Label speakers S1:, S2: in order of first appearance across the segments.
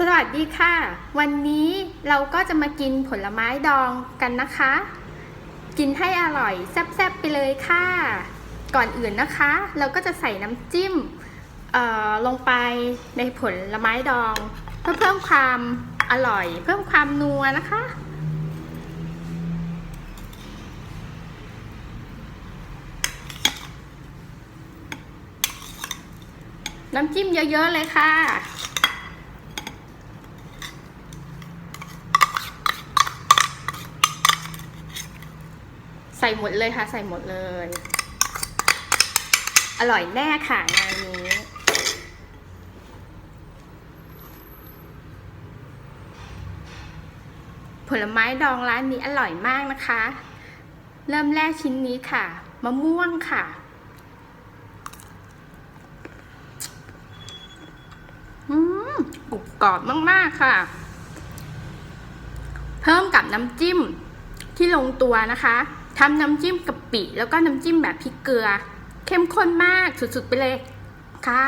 S1: สวัสดีค่ะ วันนี้เราก็จะมากินผลไม้ดองกันนะคะ กินให้อร่อยแซ่บๆไปเลยค่ะ ก่อนอื่นนะคะ เราก็จะใส่น้ำจิ้มเอ่อลงไปในผลไม้ดอง เพื่อเพิ่มความอร่อย เพิ่มความนัวนะคะ น้ำจิ้มเยอะๆเลยค่ะ ใส่หมดเลยค่ะ ใส่หมดเลย อร่อยแน่ค่ะงานนี้ ผลไม้ดองร้านนี้อร่อยมากนะคะ เริ่มแรกชิ้นนี้ค่ะ มะม่วงค่ะอืมกรุบกรอบมาก ๆ ค่ะ เพิ่มกับน้ำจิ้มที่ลงตัวนะคะ ทำน้ำจิ้มกะปิ แล้วก็น้ำจิ้มแบบพริกเกลือ เข้มข้นมากสุดๆไปเลยค่ะ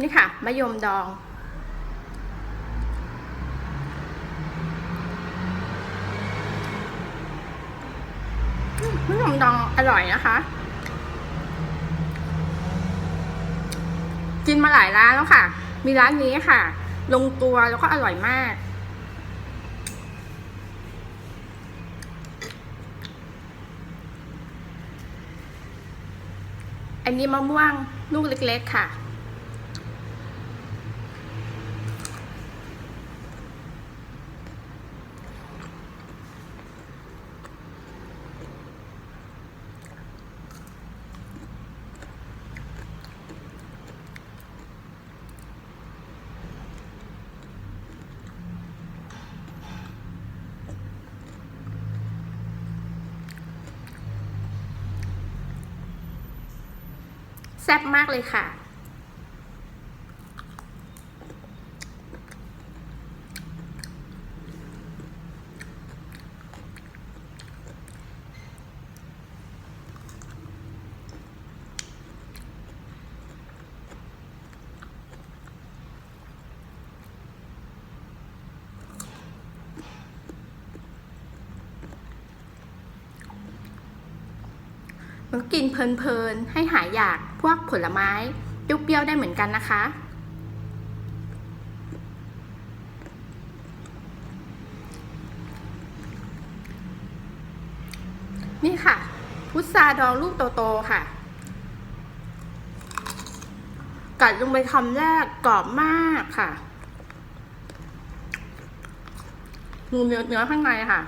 S1: นี่ค่ะมะยมดอง อืมมะยม ดองอร่อยนะคะ กินมาหลายร้านแล้วค่ะ มีร้านนี้ค่ะ ลงตัวแล้วก็อร่อยมากอันนี้มะม่วงลูกเล็ก ๆ ค่ะ แซ่บมากเลยค่ะ มันกินเพลินๆ ให้หายอยากพวกผลไม้เปรี้ยวๆได้เหมือนกันนะคะ นี่ค่ะ พุทราดองลูกโตๆค่ะ กัดลงไปคำแรกกรอบมากค่ะนูเนื้อเนื้อข้างในค่ะ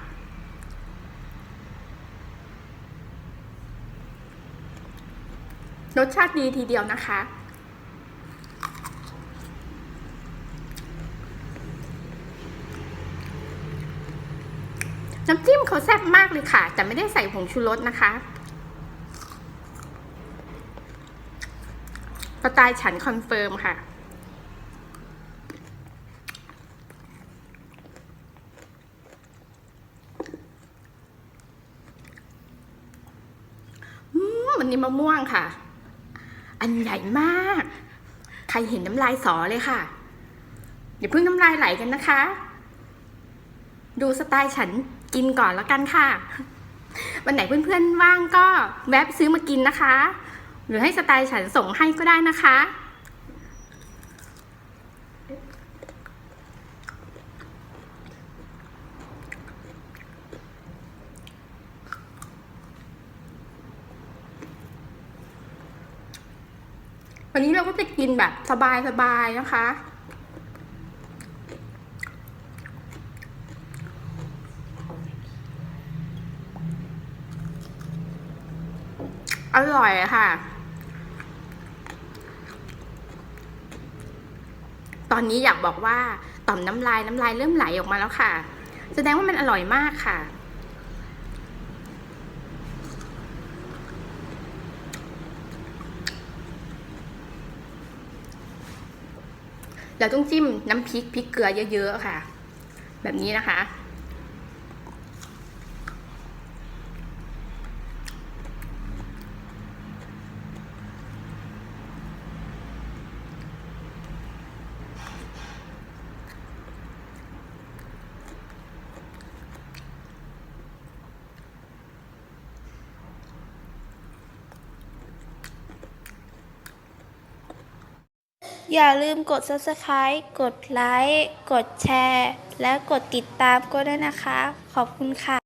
S1: รสชาติดีทีเดียวนะคะ น้ำจิ้มเขาแซ่บมากเลยค่ะ แต่ไม่ได้ใส่ผงชูรสนะคะสไตล์ฉันคอนเฟิร์มค่ะอืมวันนี้มะม่วงค่ะ อันใหญ่มาก ใครเห็นน้ำลายสอเลยค่ะเดี๋ยวเพิ่งน้ำลายไหลกันนะคะ ดูสไตล์ฉันกินก่อนแล้วกันค่ะ วันไหนเพื่อนๆว่างก็แวะซื้อมากินนะคะ หรือให้สไตล์ฉันส่งให้ก็ได้นะคะ วันนี้เราก็จะกินแบบสบายๆนะคะอร่อยค่ะ ตอนนี้อยากบอกว่าต่อมน้ำลายน้ำลายเริ่มไหลออกมาแล้วค่ะ แสดงว่ามันอร่อยมากค่ะ เราต้องจิ้มน้ำพริกพริกเกลือเยอะ ๆ ค่ะ แบบนี้นะคะ
S2: อย่าลืมกด subscribe กดไลค์ กดแชร์ และกดติดตามก็ได้นะคะ ขอบคุณค่ะ